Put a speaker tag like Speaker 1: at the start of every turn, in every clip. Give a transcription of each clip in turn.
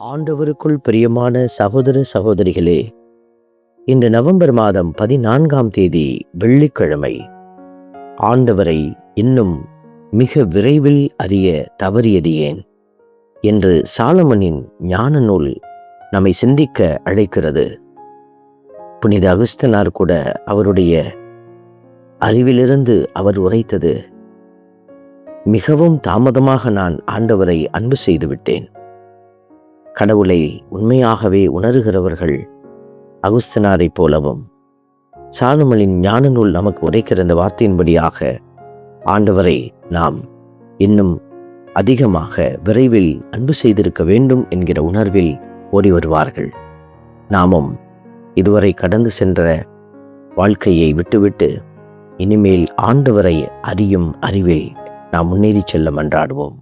Speaker 1: ஆண்டவருக்குள் பிரியமான சகோதர சகோதரிகளே இன்று நவம்பர் மாதம் பதினான்காம் தேதி வெள்ளிக்கிழமை. ஆண்டவரை இன்னும் மிக விரைவில் அறிய தவறியது ஏன்? என்று சாலமனின் ஞான நூல் நம்மை சிந்திக்க அழைக்கிறது. புனித அகுஸ்தனார் கூட அவருடைய அறிவிலிருந்து அவர் உரைத்தது மிகவும் தாமதமாக நான் ஆண்டவரை அன்பு செய்துவிட்டேன். கடவுளை உண்மையாகவே உணர்கிறவர்கள் அகுஸ்தனாரைப் போலவும் சாலமனின் ஞான நூல் நமக்கு உரைக்கிற இந்த வார்த்தையின்படியாக ஆண்டவரை நாம் இன்னும் அதிகமாக விரைவில் அன்பு செய்திருக்க வேண்டும் என்கிற உணர்வில் ஓடி வருவார்கள். நாமும் இதுவரை கடந்து சென்ற வாழ்க்கையை விட்டுவிட்டு இனிமேல் ஆண்டவரை அறியும் அறிவில் நாம் முன்னேறி செல்ல மன்றாடுவோம்.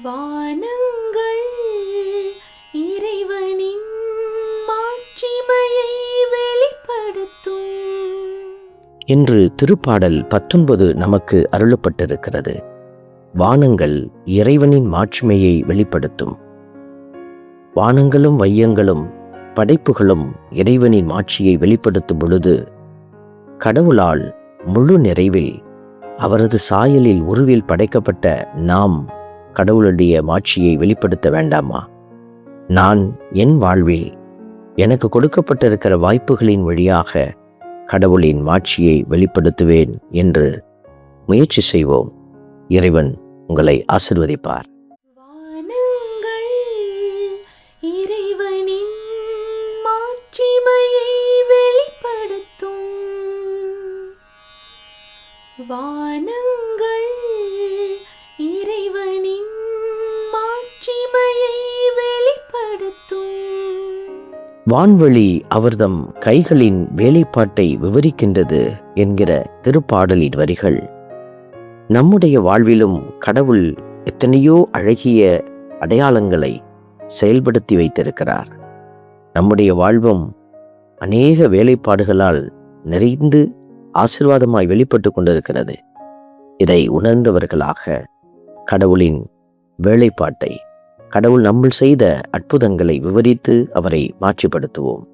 Speaker 2: வானங்கள் இறைவனின் மாட்சிமையை வெளிப்படுத்தும்.
Speaker 1: என்று திருப்பாடல் பத்தொன்பது நமக்கு அருளப்பட்டிருக்கிறது. வானங்கள் இறைவனின் மாட்சிமையை வெளிப்படுத்தும். வானங்களும் வையங்களும் படைப்புகளும் இறைவனின் மாட்சியை வெளிப்படுத்தும் பொழுது கடவுளால் முழு நிறைவில் அவரது சாயலில் உருவில் படைக்கப்பட்ட நாம் கடவுளுடைய மாட்சியை வெளிப்படுத்த வேண்டாமா? நான் என் வாழ்வில் எனக்கு கொடுக்கப்பட்டிருக்கிற வாய்ப்புகளின் வழியாக கடவுளின் மாட்சியை வெளிப்படுத்துவேன் என்று முயற்சி செய்வோம். இறைவன் உங்களை ஆசிர்வதிப்பார்.
Speaker 2: இறைவனின் மாட்சிமையை வெளிப்படுத்தும். வானங்கள்
Speaker 1: வான்வழி அவர்தம் கைகளின் வேலைப்பாட்டை விவரிக்கின்றது என்கிற திருப்பாடலின் வரிகள். நம்முடைய வாழ்விலும் கடவுள் எத்தனையோ அழகிய அடையாளங்களை செயல்படுத்தி வைத்திருக்கிறார். நம்முடைய வாழ்வும் அநேக வேலைப்பாடுகளால் நிறைந்து ஆசிர்வாதமாய் வெளிப்பட்டு கொண்டிருக்கிறது. இதை உணர்ந்தவர்களாக கடவுளின் வேலைப்பாட்டை கடவுள் நம்மள் செய்த அற்புதங்களை விவரித்து அவரை மாற்றிப்படுத்துவோம்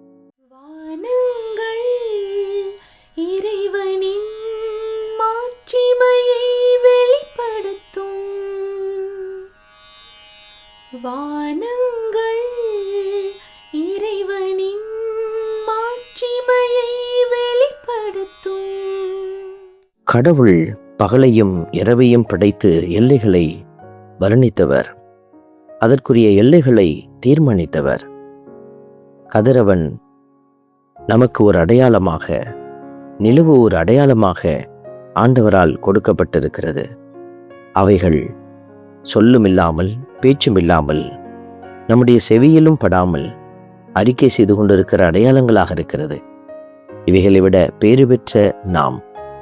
Speaker 2: வானங்கள் இறைவனின் மாட்சிமையை வெளிப்படுத்தும்.
Speaker 1: கடவுள் பகலையும் இரவையும் படைத்து எல்லைகளை வர்ணித்தவர். அதற்குரிய எல்லைகளை தீர்மானித்தவர். கதிரவன் நமக்கு ஒரு அடையாளமாக நிலவு ஒரு அடையாளமாக ஆண்டவரால் கொடுக்கப்பட்டிருக்கிறது. அவைகள் சொல்லுமில்லாமல் பேச்சுமில்லாமல் நம்முடைய செவியிலும் படாமல் அறிக்கை செய்து கொண்டிருக்கிற அடையாளங்களாக இருக்கிறது. இவைகளை விட பேறு பெற்ற நாம்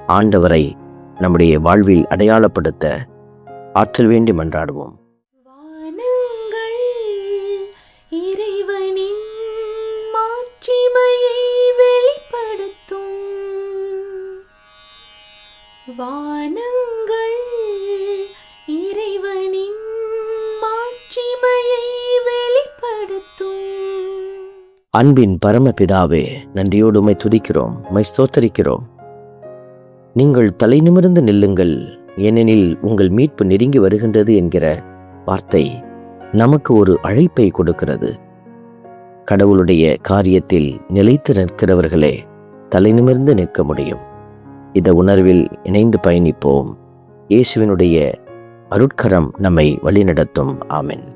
Speaker 1: ஆண்டவரை நம்முடைய வாழ்வில் அடையாளப்படுத்த ஆற்றல் வேண்டி மன்றாடுவோம். அன்பின் பரமபிதாவே நன்றியோடு உமை துதிக்கிறோம் உமை ஸ்தோத்தரிக்கிறோம். நீங்கள் தலை நிமிர்ந்து நில்லுங்கள் ஏனெனில் உங்கள் மீட்பு நெருங்கி வருகின்றது என்கிற வார்த்தை நமக்கு ஒரு அழைப்பை கொடுக்கிறது. கடவுளுடைய காரியத்தில் நிலைத்து நிற்கிறவர்களே தலை நிமிர்ந்து நிற்க முடியும். இந்த உணர்வில் இணைந்து பயணிப்போம். இயேசுவினுடைய அருட்கரம் நம்மை வழிநடத்தும். ஆமென்.